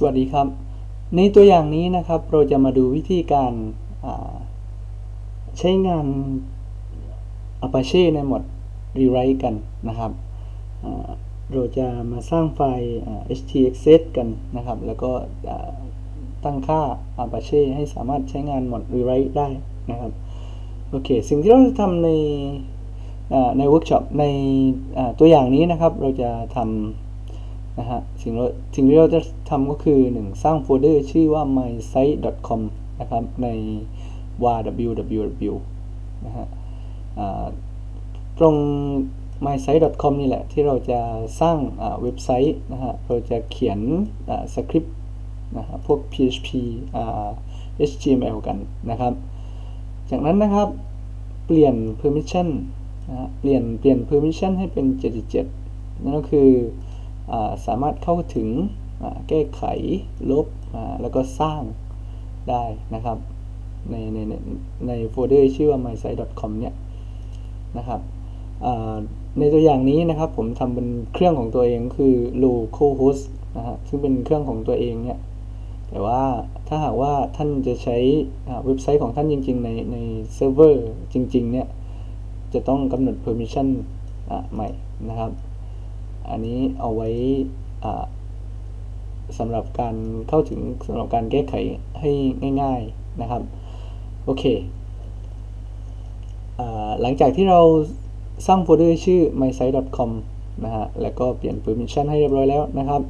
สวัสดีครับ ในตัวอย่างนี้นะครับเราจะมาดูวิธีการใช้งาน Apache ในหมด rewrite กันนะครับ เราจะมาสร้างไฟล์ htaccess กันนะครับ แล้วก็ตั้งค่า Apache ให้สามารถใช้งานหมด rewrite ได้นะครับ โอเค สิ่งที่เราจะทำในในเวิร์กช็อปในตัวอย่างนี้นะครับ เราจะทำ นะฮะสิ่งสิ่งที่เราจะทำก็คือหนึ่งสร้างโฟลเดอร์ชื่อว่า mysite.com นะครับ ใน www นะฮะตรง mysite.com นี่แหละ ที่เราจะสร้างเว็บไซต์นะฮะ เราจะเขียนสคริปต์นะฮะพวก PHP HTML กันนะครับ จากนั้นนะครับเปลี่ยน permission นะเปลี่ยนเปลี่ยน permission ให้เป็น 77 นั่นก็คือ สามารถเข้าถึงแก้ไขลบแล้วก็สร้างได้นะครับในในในโฟลเดอร์ชื่อว่า mysite.com เนี่ยนะครับในตัวอย่างนี้นะครับผมทำเป็นเครื่องของตัวเองคือ localhost นะฮะซึ่งเป็นเครื่องของตัวเองเนี่ยแต่ว่าถ้าหากว่าท่านจะใช้เว็บไซต์ของท่านจริง ๆ ในในเซิร์ฟเวอร์จริง ๆ เนี่ยจะต้องกำหนด permission ใหม่นะครับ อันนี้เอาไว้สำหรับการเข้าถึงสำหรับการแก้ไขให้ง่าย ๆนะครับ โอเคหลังจากที่เราสร้างโฟลเดอร์ชื่อ mysite.com นะฮะ แล้วก็เปลี่ยน permission ให้เรียบร้อยแล้วนะครับ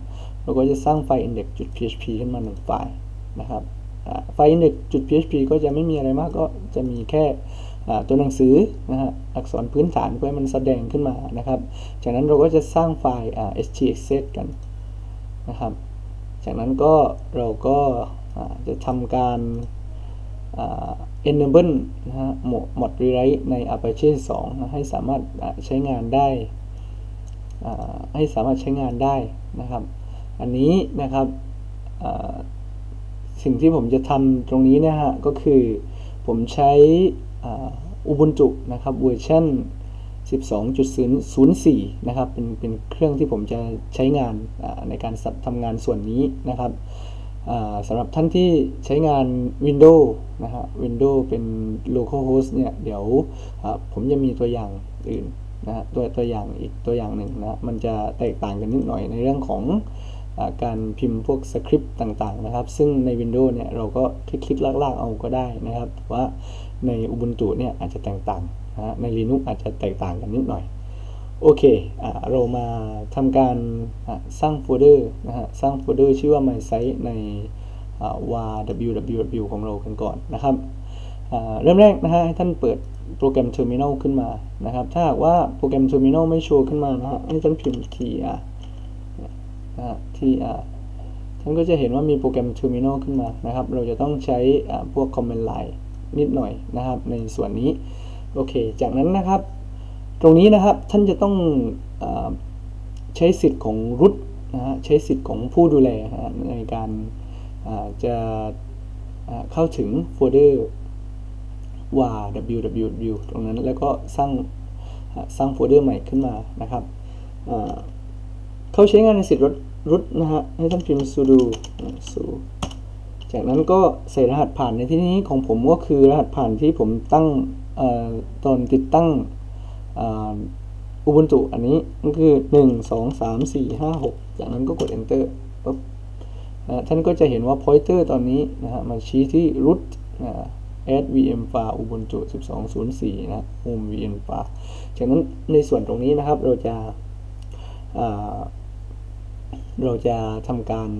เราก็จะสร้างไฟล์ index.php ขึ้นมาหนึ่งไฟล์นะครับ ไฟล์ index.php ก็จะไม่มีอะไรมากก็จะมีแค่ ตัวหนังสือนะฮะอักษรพื้นฐานเพื่อมันแสดงขึ้นมานะครับ จากนั้นเราก็จะสร้างไฟล์ htaccess กันนะครับ จากนั้นก็เราก็จะทำการ enable นะฮะ mod rewrite ใน Apache 2นะให้สามารถใช้งานได้ให้สามารถใช้งานได้นะครับ อันนี้นะครับสิ่งที่ผมจะทำตรงนี้นะฮะก็คือผมใช้ อุบุนจุนะครับเวอร์ชัน12.04 นะครับ เป็นเป็นเครื่องที่ผมจะใช้งานในการทำงานส่วนนี้นะครับสำหรับท่านที่ใช้งาน Windows นะฮะ Windows เป็น local host เนี่ย เดี๋ยวผมจะมีตัวอย่างอื่นนะตัวตัวอย่างอีกตัวอย่างหนึ่งนะ มันจะแตกต่างกันนิดหน่อยในเรื่องของอการพิมพ์พวกสคริปต์ต่างๆนะครับ ซึ่งใน Windows เนี่ย เราก็คลิกๆลากๆเอาก็ได้นะครับว่า ใน Ubuntu เนี่ยอาจจะแตกต่างนะใน Linux อาจจะแตกต่างกันนิดหน่อย โอเคอเรามาทำการสร้างโฟลเดอร์นะฮะสร้างโฟลเดอร์ชื่อว่า mysite ใน www ของเรากันก่อนนะครับเริ่มแรกนะฮะให้ท่านเปิดโปรแกรม Terminal ขึ้นมานะครับ ถ้าหากว่าโปรแกรม Terminal ไม่โชว์ขึ้นมานะฮะให้ท่านพิมพ์ tr นะ tr ท่านก็จะเห็นว่ามีโปรแกรม Terminal ขึ้นมานะครับ เราจะต้องใช้พวก Command Line นิดหน่อยนะครับ ในส่วนนี้โอเค จากนั้นนะครับ ตรงนี้นะครับท่านจะต้องอใช้สิทธิ์ของรุทนะฮะใช้สิทธิ์ของผู้ดูแลในการจะเข้าถึงโฟลเดอร์ว่า www ตรงนั้นแล้วก็สร้างสร้างโฟลเดอร์ใหม่ขึ้นมานะครับเขาใช้งานในสิทธิ์รุทนะฮะให้ท่านพิมพ์ sudo sudo จากนั้นก็ใส่รหัสผ่านในที่นี้ของผมก็คือรหัสผ่านที่ผมตั้งตอนติดตั้งอุบุนตุอันนี้ก็คือ 1 2 3 4 5 6 จากนั้นก็กด enter ปุ๊บท่านก็จะเห็นว่า pointer ตอนนี้นะฮะมาชี้ที่ root add vm file ubuntu 12.04 นะ home vm file จากนั้นในส่วนตรงนี้นะครับเราจะเราจะทำการ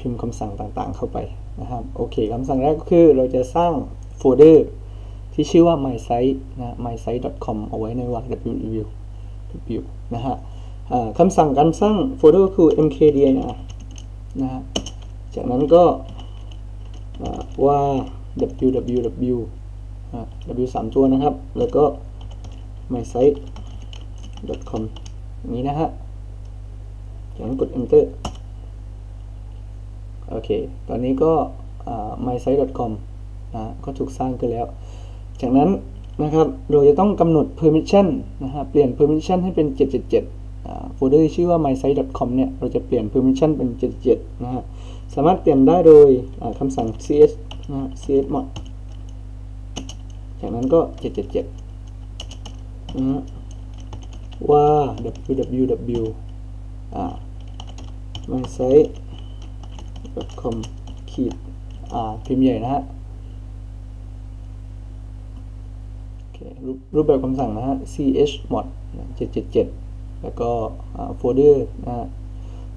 พิมพ์คำสั่งต่างๆ เข้าไปนะครับโอเคคำสั่งแรกก็คือเราจะสร้างโฟลเดอร์ที่ชื่อว่า mysite นะ mysite.com เอาไว้ในวรรค www นะฮะคำสั่งการสร้างโฟลเดอร์คือ mkdir นะฮะจากนั้นก็ว่า www w 3ตัวนะครับ แล้วก็ mysite.com อย่างนี้นะฮะจากนั้นกด enter โอเค ตอนนี้ก็ mysite.com นะก็ถูกสร้างขึ้นแล้ว จากนั้นนะครับเราจะต้องกำหนด permission นะฮะเปลี่ยน permission ให้เป็น 777โฟลเดอร์ที่ชื่อว่า mysite.com เนี่ยเราจะเปลี่ยน permission เป็น 77นะฮะสามารถเปลี่ยนได้โดยคำสั่ง cs นะ csmod จากนั้นก็ 777 นะฮะว่า www อ่า .com ขีดพิมพ์ใหญ่นะฮะรูปรูปแบบคำสั่งนะฮะ chmod 777 แล้วก็โฟลเดอร์นะฮะ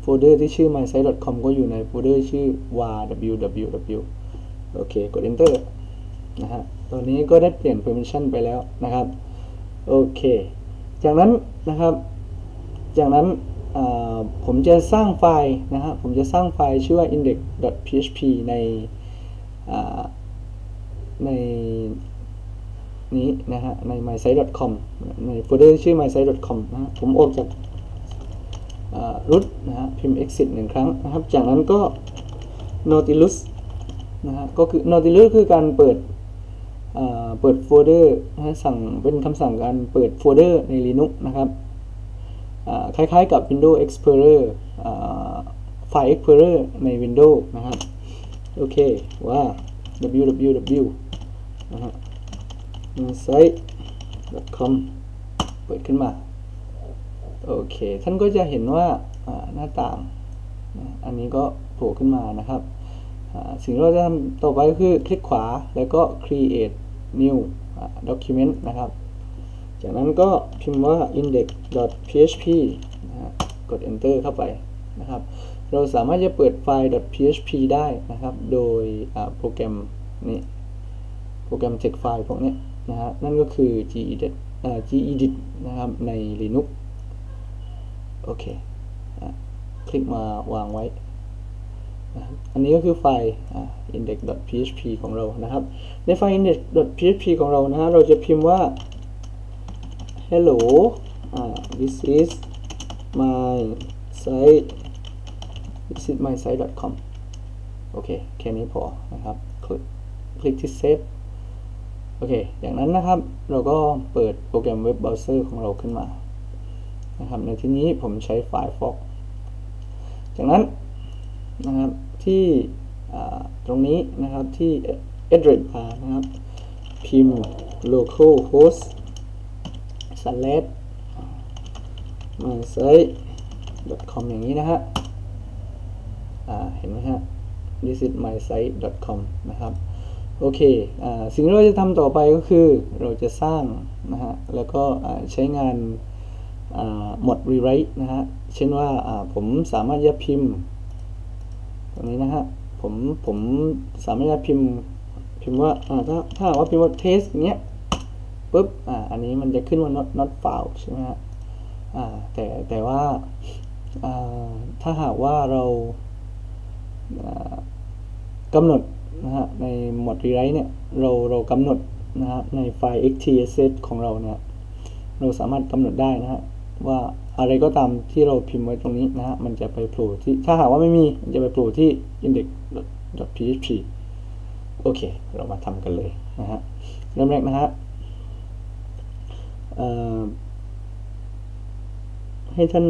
โฟลเดอร์ที่ชื่อ mysite.com ก็อยู่ในโฟลเดอร์ชื่อ www โอเค กด enter นะฮะ ตอนนี้ก็ได้เปลี่ยน permission ไปแล้วนะครับ โอเค จากนั้นนะครับ จากนั้น ผมจะสร้างไฟล์นะฮะผมจะสร้างไฟล์ชื่อว่า index.php ในในนี้นะฮะใน mysite.com ในโฟลเดอร์ชื่อ mysite.com นะผมออกจากรุดนะฮะพิมพ์ exit หนึ่งครั้งนะครับ จากนั้นก็ nautilus นะฮะก็คือ nautilus คือการเปิดเปิดโฟลเดอร์นะสั่งเป็นคำสั่งการเปิดโฟลเดอร์ใน Linux นะครับ คล้ายๆกับ Windows Explorer ไฟล์ Explorer ใน Windows นะครับ โอเคว่า www นะฮะ insight.com เปิดขึ้นมา โอเค ท่านก็จะเห็นว่าหน้าต่าง อันนี้ก็โผล่ขึ้นมานะครับ สิ่งที่เราจะทำต่อไปก็คือคลิกขวาแล้วก็ create new document นะครับ จากนั้นก็พิมพ์ว่า index.php นะกด enter เข้าไปนะครับ เราสามารถจะเปิดไฟล์ .php ได้นะครับ โดยโปรแกรมนี้โปรแกรม text ไฟล์พวกนี้นะฮะนั่นก็คือ gedit gedit นะครับใน Linux โอเคคลิกมาวางไว้อันนี้ก็คือไฟล์ index.php ของเรานะครับ ในไฟล์ index.php ของเรานะฮะเราจะพิมพ์ว่า hello this is my site this is my site.com โอเค แค่นี้พอนะครับ คลิกคลิกที่ save โอเค อย่างนั้นนะครับ เราก็เปิดโปรแกรมเว็บเบราว์เซอร์ของเราขึ้นมา นะครับ ในที่นี้ผมใช้ Firefox จากนั้นนะครับ ที่ตรงนี้นะครับที่ address bar นะครับ พิมพ์ localhost slash my site com อย่างนี้นะฮะเห็นไหมฮะ this is my site com นะครับ โอเคอสิ่งที่เราจะทำต่อไปก็คือเราจะสร้างนะฮะ แล้วก็ใช้งานหมด rewrite นะฮะ เช่นว่าผมสามารถจะพิมพ์ ตรงนี้นะฮะ ผมผมสามารถจะพิมพ์พิมพ์ว่าถ้าถ้าว่าพิมพ์ว่า test เนี้ย ปุ๊บอ่าอันนี้มันจะขึ้นว่า not not found ใช่ไหมฮะอ่าแต่แต่ว่าอ่าถ้าหากว่าเรากำหนดนะฮะในหมด rewrite เนี่ยเราเรากำหนดนะฮะในไฟล์ xtsx ของเราเนี่ยเราสามารถกำหนดได้นะฮะว่าอะไรก็ตามที่เราพิมพ์ไว้ตรงนี้นะฮะมันจะไปโผล่ที่ถ้าหากว่าไม่มีมันจะไปโผล่ที่ index.php โอเค เรามาทำกันเลยนะฮะเริ่มแรกนะฮะ ให้ท่าน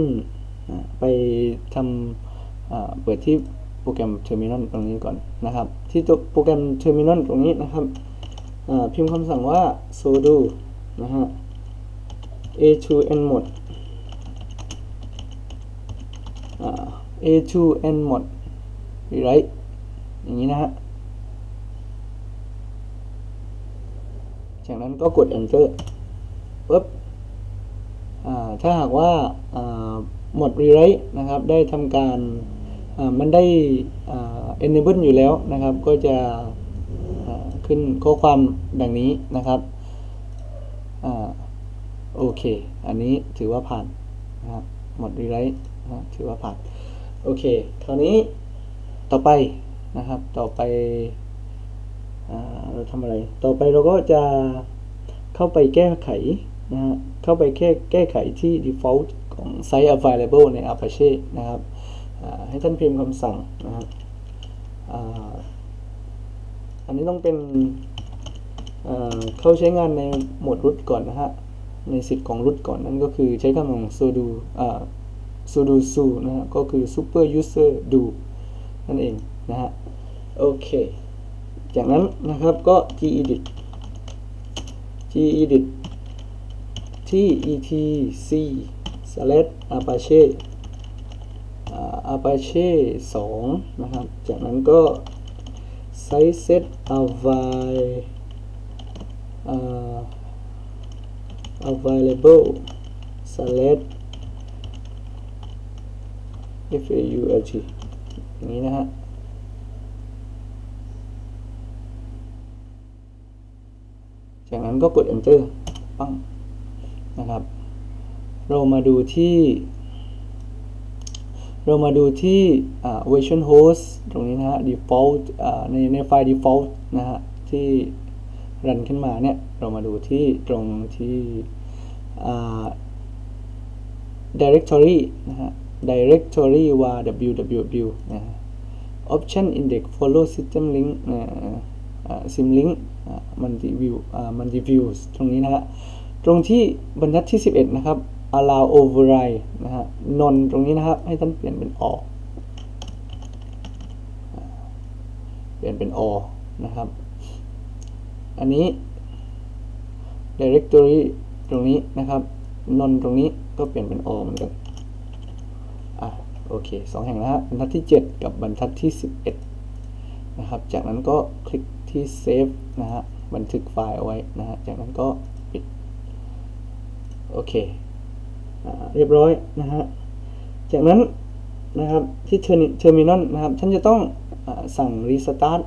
ไปทำเปิดที่โปรแกรม Terminal ตรงนี้ก่อนนะครับ ที่ตัวโปรแกรม Terminal ตรงนี้นะครับพิมพ์คำสั่งว่า sudo นะฮะ a2n mod a2n mod rewrite อย่างนี้นะฮะ จากนั้นก็กด enter ปุ๊บถ้าหากว่าหมด rewrite นะครับ ได้ทำการมันได้ enable อยู่แล้วนะครับ ก็จะขึ้นข้อความดังนี้นะครับโอเค อันนี้ถือว่าผ่านนะครับหมดรีไรท์ถือว่าผ่านโอเคคราวนี้ต่อไปนะครับ ต่อไปเราทำอะไร ต่อไปเราก็จะเข้าไปแก้ไข นะฮะเข้าไปแค่แก้ไขที่ default ของ site available ใน Apache นะครับให้ท่านพิมพ์คำสั่งนะครับอันนี้ต้องเป็นเข้าใช้งานในโหมดรุดก่อนนะฮะ ในสิทธิ์ของรุดก่อนนั่นก็คือใช้คำของ sudo sudo su นะฮะ ก็คือ super user do นั่นเองนะฮะ โอเค จากนั้นนะครับก็ gedit gedit ที่ etc slash apache apache 2 นะครับ จากนั้นก็ site set avail available slash fault อย่างนี้นะฮะจากนั้นก็กด enter ปั้ง นะครับ เรามาดูที่ เรามาดูที่ version host ตรงนี้นะฮะ default ในในไฟล์ default นะฮะ ที่รันขึ้นมาเนี่ย เรามาดูที่ตรงที่ directory นะฮะ directory var www นะฮะ option index follow system link นะ sim link multi view multi views ตรงนี้นะฮะ ตรงที่บรรทัดที่ 11 นะครับ allow override นะฮะ non ตรงนี้นะครับ ให้ท่านเปลี่ยนเป็น all เปลี่ยนเป็น all นะครับ อันนี้ directory ตรงนี้นะครับ non ตรงนี้ก็เปลี่ยนเป็น all เหมือนกันอะโอเคสองแห่งนะฮะบรรทัดที่ 7 กับบรรทัดที่ 11 นะครับ จากนั้นก็คลิกที่ save นะฮะบันทึกไฟล์เอาไว้นะฮะจากนั้นก็ โอเคเรียบร้อยนะฮะจากนั้นนะครับที่เทอร์มินอลนะครับท่านจะต้องอสั่งรีสตาร์ท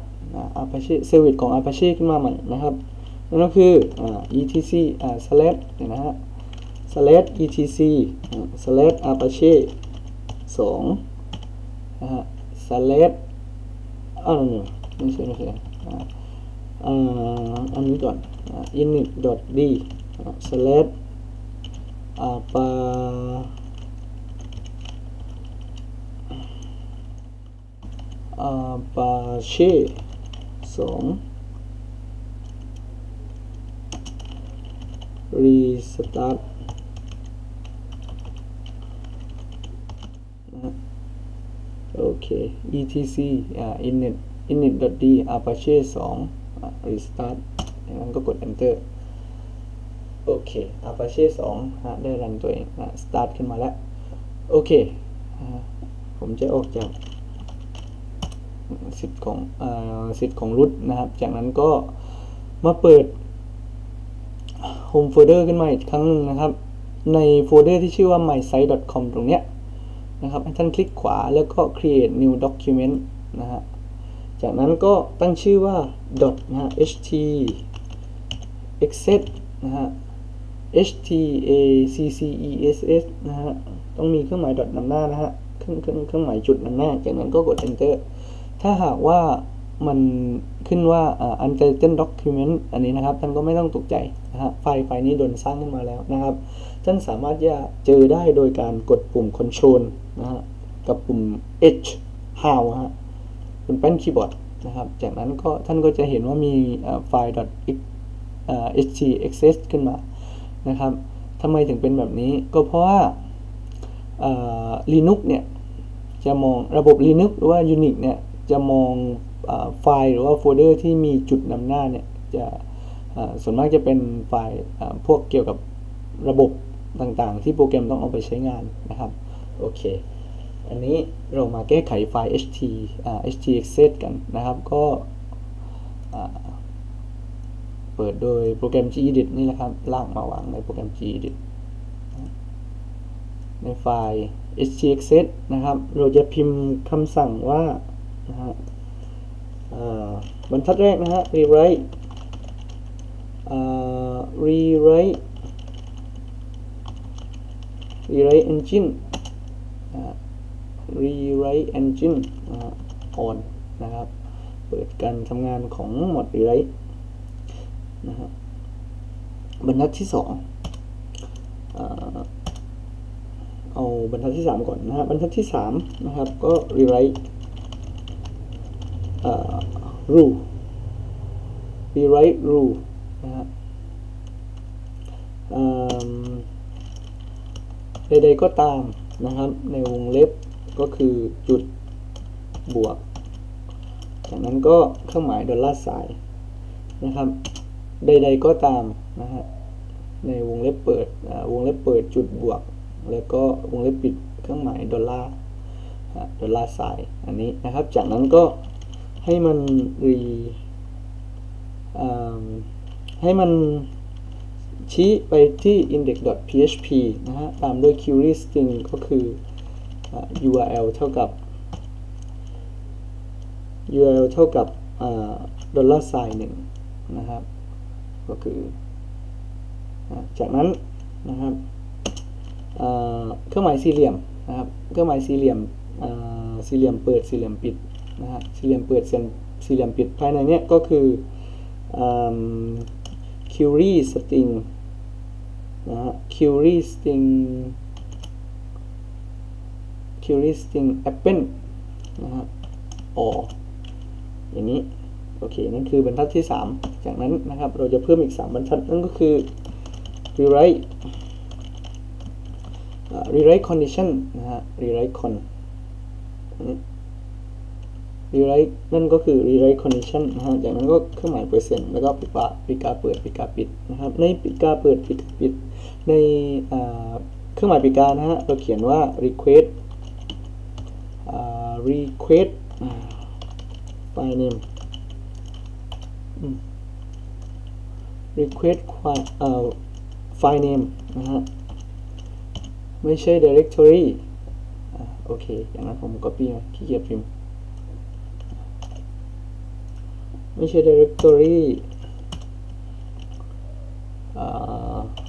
อาพาเช่เซอร์วิสของ Apache ขึ้นมาใหม่นะครับนั่นก็คือ etc slash เนี่ยนะฮะ slash etc slash apache 2นะฮะ slash อ่าไม่ใช่ไม่ใช่อันนี้ก่อน init.d slash apa Apache 2 restart โอเค etc อ่า init init.d apache 2 restart อย่างนั้นก็กด enter โอเค Apache 2ฮะได้รันตัวเองนะสตาร์ทขึ้นมาแล้ว โอเค ผมจะออกจากสิทธิ์ของอสิทธิ์ของรุดนะครับ จากนั้นก็มาเปิด Home Folder ขึ้นมาอีกครั้งหนึ่งนะครับ ในโฟลเดอร์ที่ชื่อว่า mysite.com ตรงเนี้ยนะครับให้ท่านคลิกขวาแล้วก็ create new document นะฮะ จากนั้นก็ตั้งชื่อว่า dot นะฮะ ht exec นะฮะ h t a c c e s s นะฮะ ต้องมีเครื่องหมายดอทนำหน้านะฮะ เครื่องเครื่องเครื่องหมายจุดนำหน้า จากนั้นก็กด enter ถ้าหากว่ามันขึ้นว่า untitled document อันนี้นะครับ ท่านก็ไม่ต้องตกใจนะฮะ ไฟล์ไฟล์นี้โดนสร้างขึ้นมาแล้วนะครับ ท่านสามารถจะเจอได้โดยการกดปุ่ม control นะฮะ กับปุ่ม h how ฮะบนแป้นคีย์บอร์ดนะครับ จากนั้นก็ท่านก็จะเห็นว่ามีไฟล์ .htxs ขึ้นมา นะครับทำไมถึงเป็นแบบนี้ก็เพราะว่า Linux เนี่ยจะมองระบบ Linux หรือว่า Unix เนี่ยจะมองไฟล์หรือว่าโฟลเดอร์ที่มีจุดนำหน้าเนี่ยจะส่วนมากจะเป็นไฟล์พวกเกี่ยวกับระบบต่างๆ ที่โปรแกรมต้องเอาไปใช้งานนะครับ โอเค อันนี้เรามาแก้ไขไฟล์ ht htxset กันนะครับ ก็ เปิดโดยโปรแกรม gedit นี่แหละครับ ลากมาวางในโปรแกรม gedit ในไฟล์ htxset นะครับ เราจะพิมพ์คำสั่งว่านะฮะบรรทัดแรกนะฮะ rewrite rewrite rewrite engine rewrite engine on นะครับ เปิดการทำงานของ mod rewrite นะฮะบรรทัดที่สองเอาบรรทัดที่สามก่อนนะฮะบรรทัดที่สามนะครับก็ rewrite rule rewrite rule นะฮะใดๆก็ตามนะครับ ในวงเล็บก็คือจุดบวก จากนั้นก็เครื่องหมายดอลลาร์สายนะครับ ใด ๆ ก็ตามนะฮะในวงเล็บเปิดวงเล็บเปิดจุดบวก แล้วก็วงเล็บปิดเครื่องหมายดอลลาร์ดอลลาร์สายอันนี้นะครับ จากนั้นก็ให้มันรีให้มันชี้ไปที่ index.php นะฮะ ตามด้วย query string ก็คือ url เท่ากับ url เท่ากับดอลลาร์ไซน์หนึ่งนะครับ ก็คือจากนั้นนะครับเครื่องหมายสี่เหลี่ยมนะครับเครื่องหมายสี่เหลี่ยมสี่เหลี่ยมเปิดสี่เหลี่ยมปิดนะฮะสี่เหลี่ยมเปิดสี่เหลี่ยมปิดภายในนี้ก็คือ query string นะฮะ query string query string apple นะฮะ or อย่างนี้ โอเค นั่นคือบรรทัดที่ 3 จากนั้นนะครับเราจะเพิ่มอีก 3 บรรทัดนั่นก็คือ rewrite rewrite condition นะฮะ rewrite con rewrite นั่นก็คือ rewrite condition นะฮะจากนั้นก็เครื่องหมายเปอร์เซ็นต์แล้วก็ปิดปิดกาเปิดปิดกาปิดนะครับในปิดกาเปิดปิดปิดในเครื่องหมายปิดกานะฮะเราเขียนว่า request request file name request file name นะฮะ ไม่ใช่ directory โอเค อย่างนั้นผม copy มาขี้เกียจพิมพ์ ไม่ใช่ directory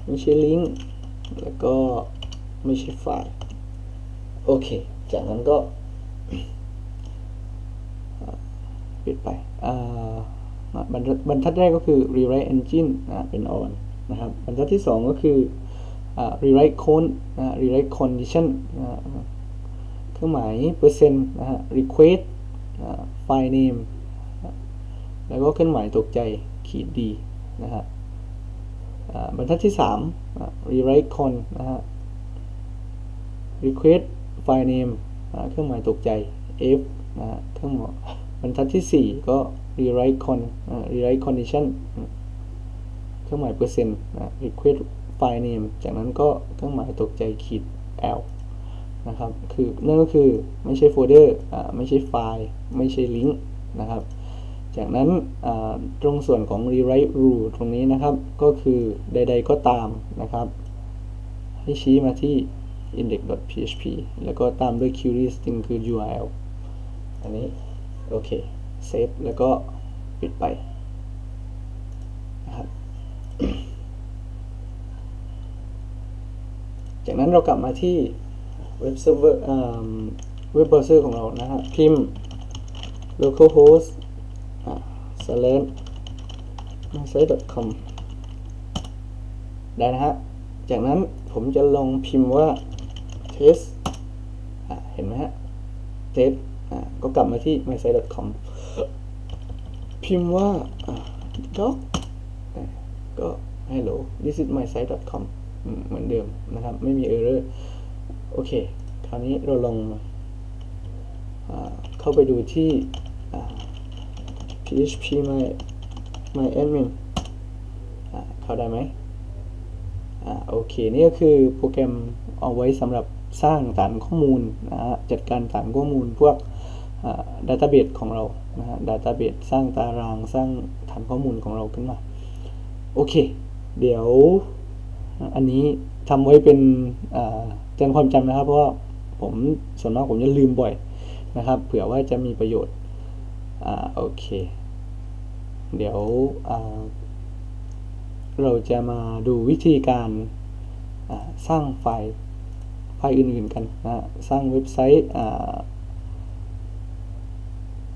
ไม่ใช่ลิงก์แล้วก็ไม่ใช่ไฟล์ โอเค จากนั้นก็ปิดไปอ่า บรรทัดแรกก็คือ rewrite engine เป็น on นะครับบรรทัดที่ 2 ก็คือ rewrite code rewrite condition เครื่องหมายเปอร์เซ็นต์นะฮะ request file name แล้วก็เครื่องหมายตกใจขีดดีนะฮะบรรทัดที่ 3 rewrite con นะฮะ request file name เครื่องหมายตกใจ f นะฮะเครื่องหมาย บรรทัดที่ 4 ก็ rewrite con rewrite condition เครื่องหมายเปอร์เซ็นต์ request file name จากนั้นก็เครื่องหมายตกใจขีด l นะครับ คือนั่นก็คือไม่ใช่โฟลเดอร์ไม่ใช่ไฟล์ ไม่ใช่ลิงก์นะครับ จากนั้นตรงส่วนของ rewrite rule ตรงนี้นะครับ ก็คือใดๆก็ตามนะครับ ให้ชี้มาที่ index.php แล้วก็ตามด้วย query string คือ url อันนี้ โอเคเซฟแล้วก็ปิดไปนะครับจากนั้นเรากลับมาที่เว็บเซิร์ฟเวอร์เว็บเบราว์เซอร์ของเรานะฮะพิมพ์ localhost slash site.com ได้นะฮะ จากนั้นผมจะลองพิมพ์ว่า test เห็นไหมฮะ test ก็กลับมาที่ mysite.com พิมพ์ว่า doc ก็ hello this is mysite.com เหมือนเดิมนะครับ ไม่มี error โอเค คราวนี้เราลองเข้าไปดูที่ php my my admin เข้าได้ไหมโอเค นี่ก็คือโปรแกรมเอาไว้สำหรับสร้างฐานข้อมูลนะฮะจัดการฐานข้อมูลพวก ดัตต้าเบสของเรานะฮะดัตต้าเบสสร้างตารางสร้างฐานข้อมูลของเราขึ้นมา โอเค เดี๋ยวอันนี้ทำไว้เป็นเตือนความจำนะครับ เพราะว่าผมส่วนมากผมจะลืมบ่อยนะครับ เผื่อว่าจะมีประโยชน์อ่าโอเค เดี๋ยวเราจะมาดูวิธีการสร้างไฟล์ไฟล์อื่นๆกันนะสร้างเว็บไซต์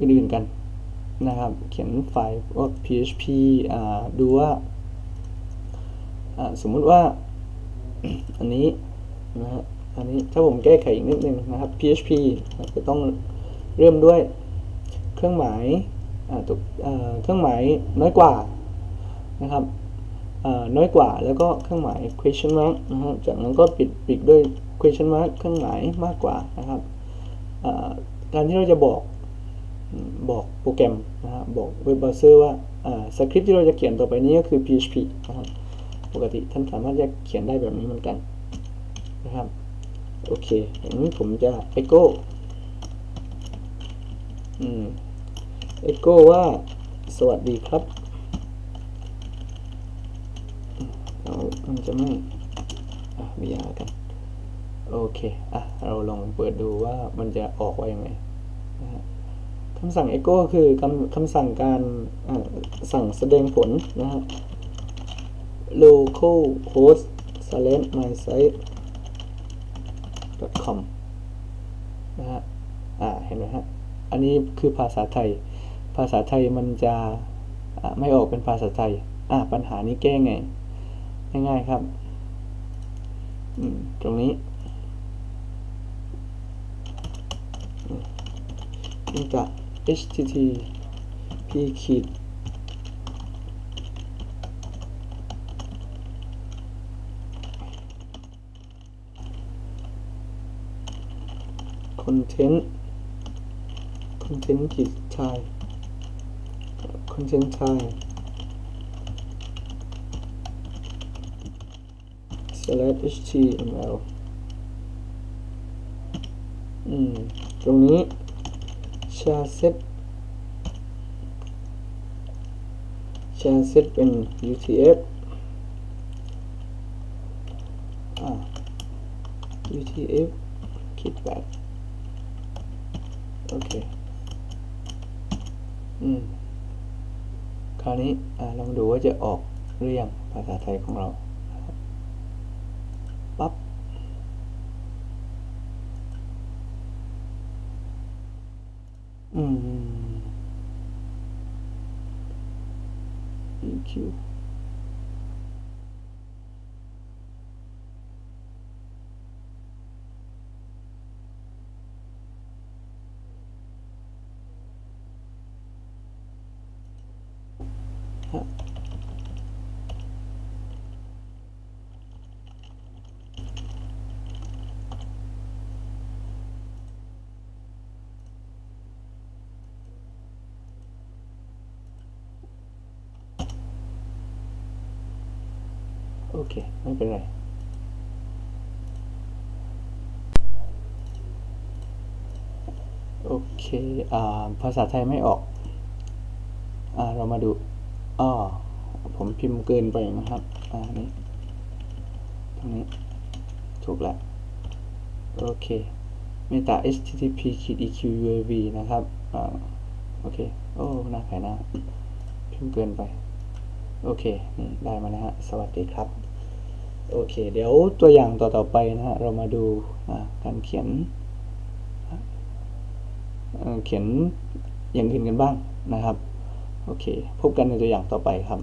อื่นๆกันนะครับ เขียนไฟล์ว่า php ดูว่าสมมุติว่า อันนี้นะฮะอันนี้ถ้าผมแก้ไขอีกนิดนึงนะครับ php จะต้องเริ่มด้วยเครื่องหมายตัวเครื่องหมายน้อยกว่านะครับอ่าน้อยกว่าแล้วก็เครื่องหมาย question mark นะครับจากนั้นก็ปิดปิดด้วย question mark เครื่องหมายมากกว่านะครับอ่าการที่เราจะบอก บอกโปรแกรมนะครับบอกเว็บเบราว์เซอร์ว่าสคริปต์ที่เราจะเขียนต่อไปนี้ก็คือ PHP นะครับปกติท่านสามารถจะเขียนได้แบบนี้เหมือนกันนะครับโอเคอย่างนี้ผมจะ echo อืม echo ว่าสวัสดีครับเรามันจะไม่อะมียากันโอเคอะเราลองเปิดดูว่ามันจะออกว่ายังไงนะฮะ คำสั่ง echo คือคำคำสั่งการสั่งแสดงผลนะฮะ local host slash my site com นะฮะ อ่า เห็นไหมฮะ อันนี้คือภาษาไทย ภาษาไทยมันจะไม่ออกเป็นภาษาไทย อ่า ปัญหานี้แก้ไง ง่ายๆครับตรงนี้นี่จะ http ขีด content content ขีดไทย content ไทย slash html อืม ตรงนี้ share set share set เป็น utf อ่า utf คิดแบบโอเคอืมคราวนี้ลองดูว่าจะออกเรียงภาษาไทยของเรา อืม EQ อเค ไม่เป็นไรโอเคอ่าภาษาไทยไม่ออกอ่าเรามาดูอ๋อผมพิมพ์เกินไปนะครับอ่านี่ตรงนี้ ถูกแล้ว โอเค meta http eq uav นะครับอ่าโอเค โอ้ หน้าขายหน้า พิมพ์เกินไป โอเค นี่ ได้มาแล้วฮะ สวัสดีครับ โอเค เดี๋ยวตัวอย่างต่อต่อไปนะฮะ เรามาดูการเขียนเขียนอย่างอื่นกันบ้างนะครับ โอเค พบกันในตัวอย่างต่อไปครับ